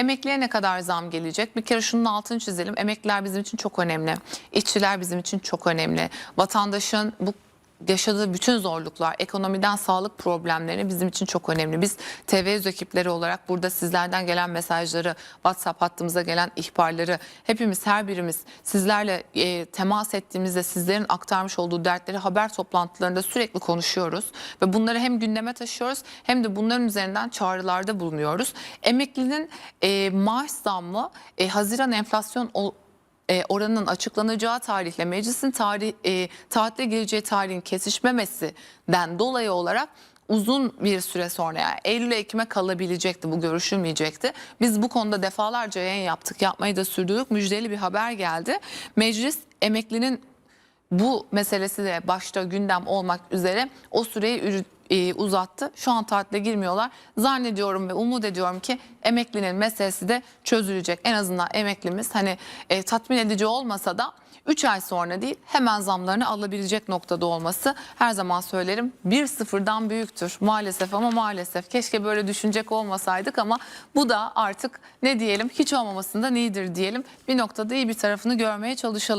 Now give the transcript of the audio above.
Emekliye ne kadar zam gelecek? Bir kere şunun altını çizelim. Emekliler bizim için çok önemli. İşçiler bizim için çok önemli. Vatandaşın bu yaşadığı bütün zorluklar, ekonomiden sağlık problemleri bizim için çok önemli. Biz TV100 ekipleri olarak burada sizlerden gelen mesajları, WhatsApp hattımıza gelen ihbarları hepimiz her birimiz sizlerle e, temas ettiğimizde sizlerin aktarmış olduğu dertleri haber toplantılarında sürekli konuşuyoruz ve bunları hem gündeme taşıyoruz hem de bunların üzerinden çağrılarda bulunuyoruz. Emeklinin e, maaş zammı e, Haziran enflasyon e, oranının açıklanacağı tarihle meclisin tarih e, tatile gireceği tarihin kesişmemesinden dolayı olarak uzun bir süre sonra yani Eylül Ekim'e kalabilecekti bu görüşülmeyecekti. Biz bu konuda defalarca yayın yaptık yapmayı da sürdürdük müjdeli bir haber geldi. Meclis emeklinin bu meselesi de başta gündem olmak üzere o süreyi e, uzattı. Şu an tatile girmiyorlar. Zannediyorum ve umut ediyorum ki emeklinin meselesi de çözülecek. En azından emeklimiz hani e, tatmin edici olmasa da 3 ay sonra değil hemen zamlarını alabilecek noktada olması her zaman söylerim bir sıfırdan büyüktür maalesef ama maalesef keşke böyle düşünecek olmasaydık ama bu da artık ne diyelim hiç olmamasından iyidir diyelim bir noktada iyi bir tarafını görmeye çalışalım.